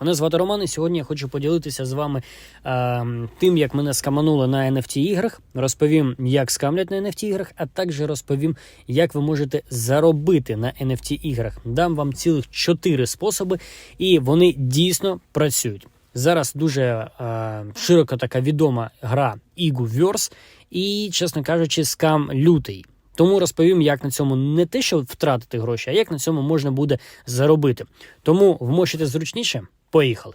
Мене звати Роман, і сьогодні я хочу поділитися з вами е, тим, як мене скаманули на NFT іграх. Розповім, як скамлять на NFT іграх, а також розповім, як ви можете заробити на NFT іграх. Дам вам цілих чотири способи, і вони дійсно працюють. Зараз дуже е, широко така відома гра Verse, і, чесно кажучи, скам лютий. Тому розповім, як на цьому не те, що втратити гроші, а як на цьому можна буде заробити. Тому вмочите зручніше. Поїхали.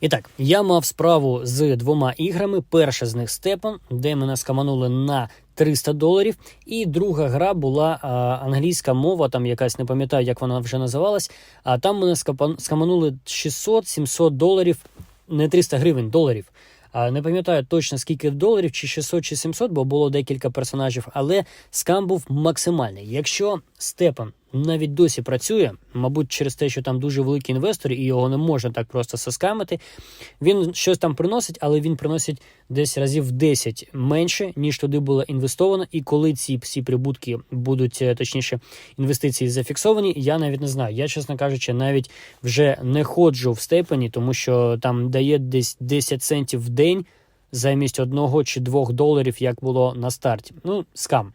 І так, я мав справу з двома іграми. Перша з них Степан, де мене скаманули на 300 доларів. І друга гра була а, англійська мова, там якась не пам'ятаю, як вона вже називалась. А там мене скаманули 600-700 доларів, не 300 гривень, доларів. А не пам'ятаю точно скільки доларів, чи 600, чи 700, бо було декілька персонажів, але скам був максимальний. Якщо Степан навіть досі працює, мабуть, через те, що там дуже великі інвестори, і його не можна так просто соскамити. Він щось там приносить, але він приносить десь разів в 10 менше, ніж туди було інвестовано. І коли ці всі прибутки будуть, е, точніше, інвестиції зафіксовані, я навіть не знаю. Я, чесно кажучи, навіть вже не ходжу в степені, тому що там дає десь 10 центів в день замість одного чи двох доларів, як було на старті. Ну, скам.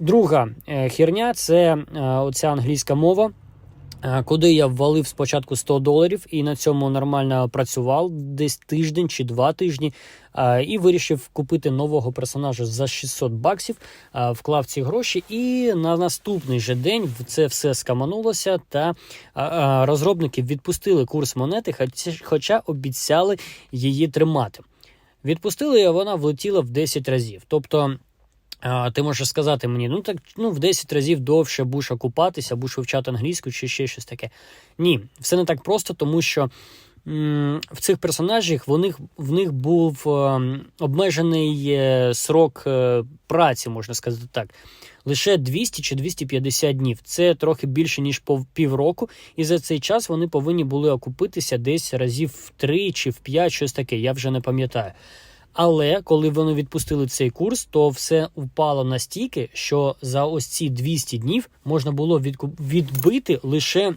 Друга е, херня це е, оця англійська мова. е, Куди я ввалив спочатку 100 доларів і на цьому нормально працював десь тиждень чи два тижні, і вирішив купити нового персонажа за 600 баксів, вклав ці гроші, і на наступний же день це все скаманулося. Та розробники відпустили курс монети, хоча обіцяли її тримати. Відпустили, і вона влетіла в 10 разів. Тобто. Ти можеш сказати мені, ну так ну в 10 разів довше будеш окупатися, будеш вивчати англійську чи ще щось таке. Ні, все не так просто, тому що м, в цих персонажах в них, в них був е, обмежений е, срок е, праці, можна сказати так. Лише 200 чи 250 днів. Це трохи більше, ніж півроку, і за цей час вони повинні були окупитися десь разів в 3 чи в 5, щось таке, я вже не пам'ятаю. Але коли вони відпустили цей курс, то все впало настільки, що за ось ці 200 днів можна було відбити лише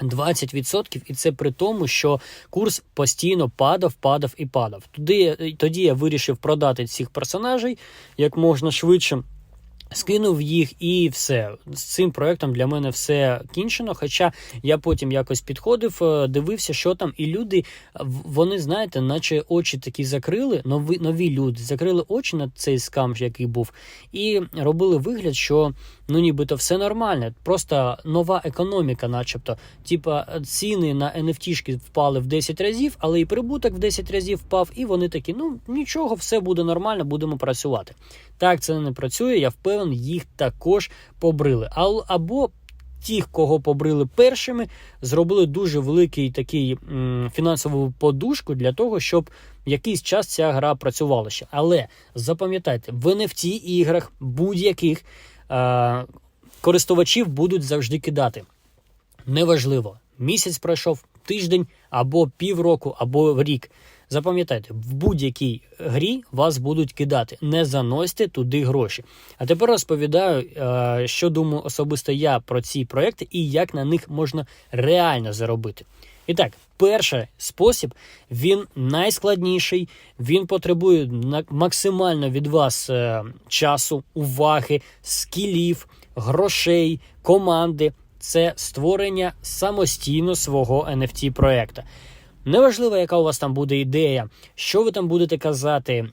20%, і це при тому, що курс постійно падав, падав і падав. Туди, тоді я вирішив продати цих персонажей як можна швидше. Скинув їх і все. З цим проектом для мене все кінчено. Хоча я потім якось підходив, е, дивився, що там, і люди, вони, знаєте, наче очі такі закрили, нові, нові люди закрили очі на цей скам, який був, і робили вигляд, що ну нібито все нормально. Просто нова економіка, начебто. Типа ціни на NFT-шки впали в 10 разів, але і прибуток в 10 разів впав, і вони такі, ну нічого, все буде нормально, будемо працювати. Так, це не працює. Я впевнений, їх також побрили. Або ті, кого побрили першими, зробили дуже великий такий м, фінансову подушку для того, щоб якийсь час ця гра працювала ще. Але запам'ятайте, в NFT іграх будь-яких е, користувачів будуть завжди кидати. Неважливо, місяць пройшов, тиждень або півроку, або рік. Запам'ятайте, в будь-якій грі вас будуть кидати. Не заносьте туди гроші. А тепер розповідаю, е, що думаю особисто я про ці проекти і як на них можна реально заробити. І так, перший спосіб він найскладніший, він потребує максимально від вас е, часу, уваги, скілів, грошей, команди. Це створення самостійно свого NFT проекту. Неважливо, яка у вас там буде ідея, що ви там будете казати,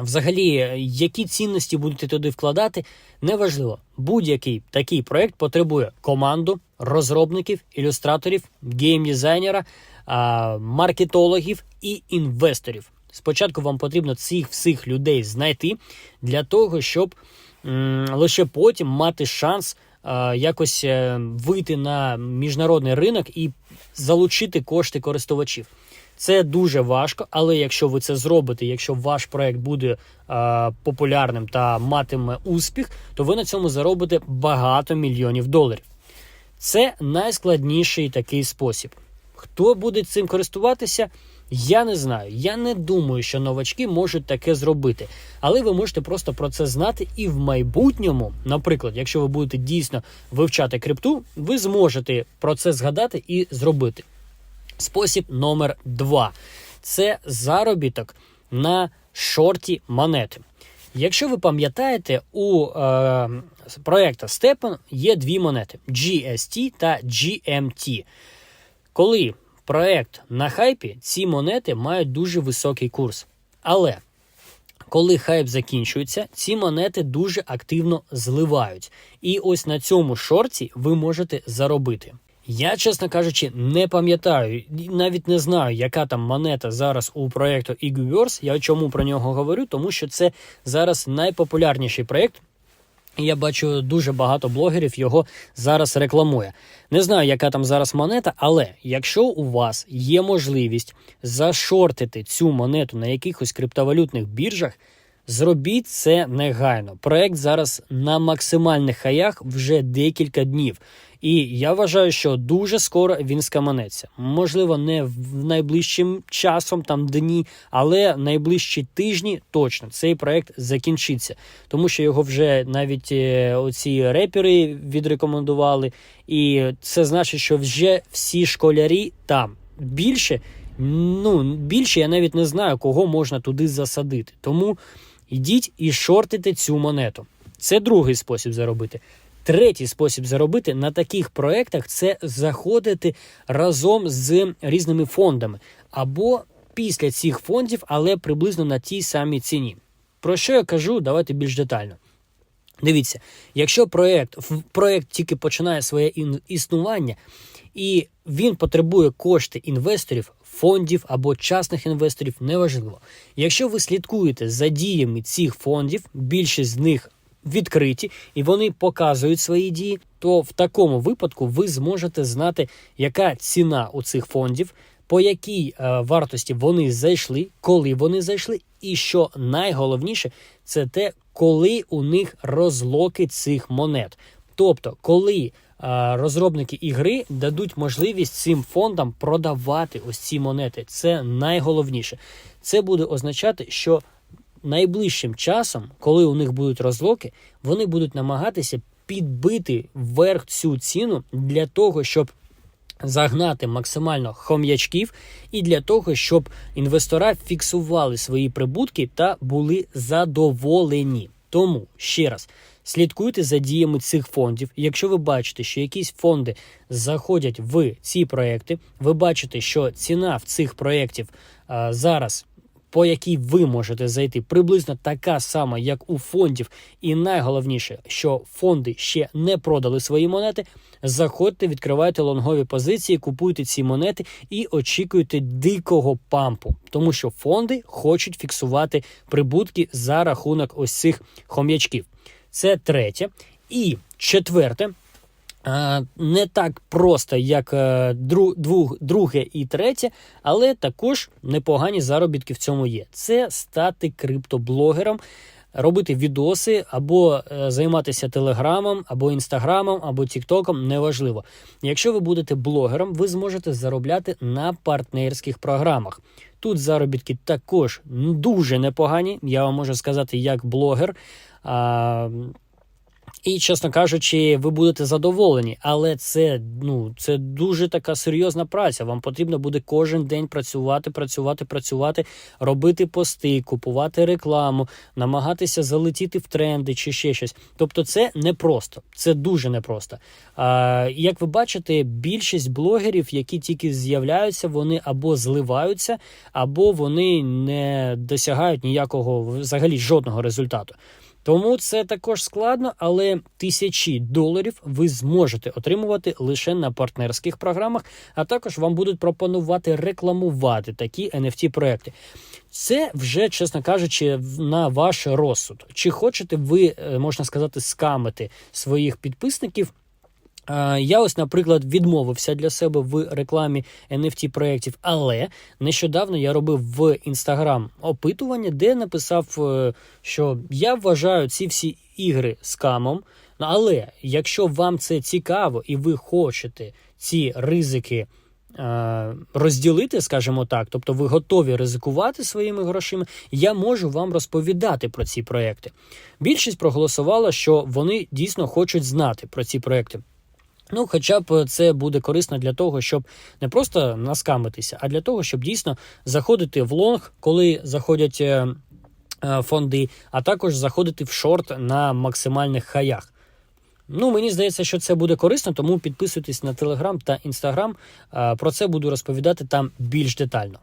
взагалі, які цінності будете туди вкладати, неважливо. Будь-який такий проект потребує команду, розробників, ілюстраторів, геймдизайнера, маркетологів і інвесторів. Спочатку вам потрібно цих всіх людей знайти для того, щоб м, лише потім мати шанс е, якось е, вийти на міжнародний ринок і залучити кошти користувачів. Це дуже важко, але якщо ви це зробите, якщо ваш проект буде е, популярним та матиме успіх, то ви на цьому заробите багато мільйонів доларів. Це найскладніший такий спосіб. Хто буде цим користуватися, я не знаю. Я не думаю, що новачки можуть таке зробити. Але ви можете просто про це знати, і в майбутньому, наприклад, якщо ви будете дійсно вивчати крипту, ви зможете про це згадати і зробити. Спосіб номер два це заробіток на шорті монети. Якщо ви пам'ятаєте, у е, проєкта Степан є дві монети: GST та GMT. Коли проєкт на хайпі, ці монети мають дуже високий курс. Але коли хайп закінчується, ці монети дуже активно зливають. І ось на цьому шорті ви можете заробити. Я, чесно кажучи, не пам'ятаю, навіть не знаю, яка там монета зараз у проєкту Iguverse. Я чому про нього говорю, тому що це зараз найпопулярніший проєкт. Я бачу дуже багато блогерів його зараз рекламує. Не знаю, яка там зараз монета, але якщо у вас є можливість зашортити цю монету на якихось криптовалютних біржах, зробіть це негайно. Проект зараз на максимальних хаях вже декілька днів. І я вважаю, що дуже скоро він скаманеться. Можливо, не в найближчим часом, там дні, але найближчі тижні точно цей проект закінчиться, тому що його вже навіть е, оці репери відрекомендували, і це значить, що вже всі школярі там більше. Ну більше я навіть не знаю, кого можна туди засадити. Тому йдіть і шортите цю монету. Це другий спосіб заробити. Третій спосіб заробити на таких проектах це заходити разом з різними фондами або після цих фондів, але приблизно на тій самій ціні. Про що я кажу? Давайте більш детально. Дивіться, якщо проект, проект тільки починає своє існування, і він потребує кошти інвесторів, фондів або частних інвесторів, неважливо. Якщо ви слідкуєте за діями цих фондів, більшість з них відкриті і вони показують свої дії, то в такому випадку ви зможете знати, яка ціна у цих фондів, по якій е, вартості вони зайшли, коли вони зайшли, і що найголовніше, це те, коли у них розлоки цих монет. Тобто, коли е, розробники ігри дадуть можливість цим фондам продавати ось ці монети, це найголовніше. Це буде означати, що найближчим часом, коли у них будуть розлоки, вони будуть намагатися підбити вверх цю ціну для того, щоб загнати максимально хом'ячків, і для того, щоб інвестора фіксували свої прибутки та були задоволені. Тому ще раз. Слідкуйте за діями цих фондів. Якщо ви бачите, що якісь фонди заходять в ці проекти, ви бачите, що ціна в цих проєктів зараз по якій ви можете зайти, приблизно така сама, як у фондів. І найголовніше, що фонди ще не продали свої монети. Заходьте, відкривайте лонгові позиції, купуйте ці монети і очікуйте дикого пампу, тому що фонди хочуть фіксувати прибутки за рахунок ось цих хом'ячків. Це третє. І четверте. Не так просто, як е, друге і третє, але також непогані заробітки в цьому є. Це стати криптоблогером, робити відоси або е, займатися телеграмом, або інстаграмом, або тіктоком неважливо. Якщо ви будете блогером, ви зможете заробляти на партнерських програмах. Тут заробітки також дуже непогані. Я вам можу сказати, як блогер. І, чесно кажучи, ви будете задоволені, але це ну це дуже така серйозна праця. Вам потрібно буде кожен день працювати, працювати, працювати, робити пости, купувати рекламу, намагатися залетіти в тренди чи ще щось. Тобто, це непросто, це дуже непросто. А, Як ви бачите, більшість блогерів, які тільки з'являються, вони або зливаються, або вони не досягають ніякого взагалі жодного результату. Тому це також складно, але тисячі доларів ви зможете отримувати лише на партнерських програмах, а також вам будуть пропонувати рекламувати такі nft проекти. Це вже, чесно кажучи, на ваш розсуд. Чи хочете ви, е, можна сказати, скамити своїх підписників? Я ось, наприклад, відмовився для себе в рекламі nft проєктів, але нещодавно я робив в інстаграм опитування, де написав, е, що я вважаю ці всі ігри скамом. Але якщо вам це цікаво і ви хочете ці ризики е, розділити, скажімо так, тобто ви готові ризикувати своїми грошима, я можу вам розповідати про ці проекти. Більшість проголосувала, що вони дійсно хочуть знати про ці проекти. Ну, хоча б це буде корисно для того, щоб не просто наскамитися, а для того, щоб дійсно заходити в лонг, коли заходять е, е, фонди, а також заходити в шорт на максимальних хаях. Ну, мені здається, що це буде корисно, тому підписуйтесь на Телеграм та Інстаграм. Про це буду розповідати там більш детально.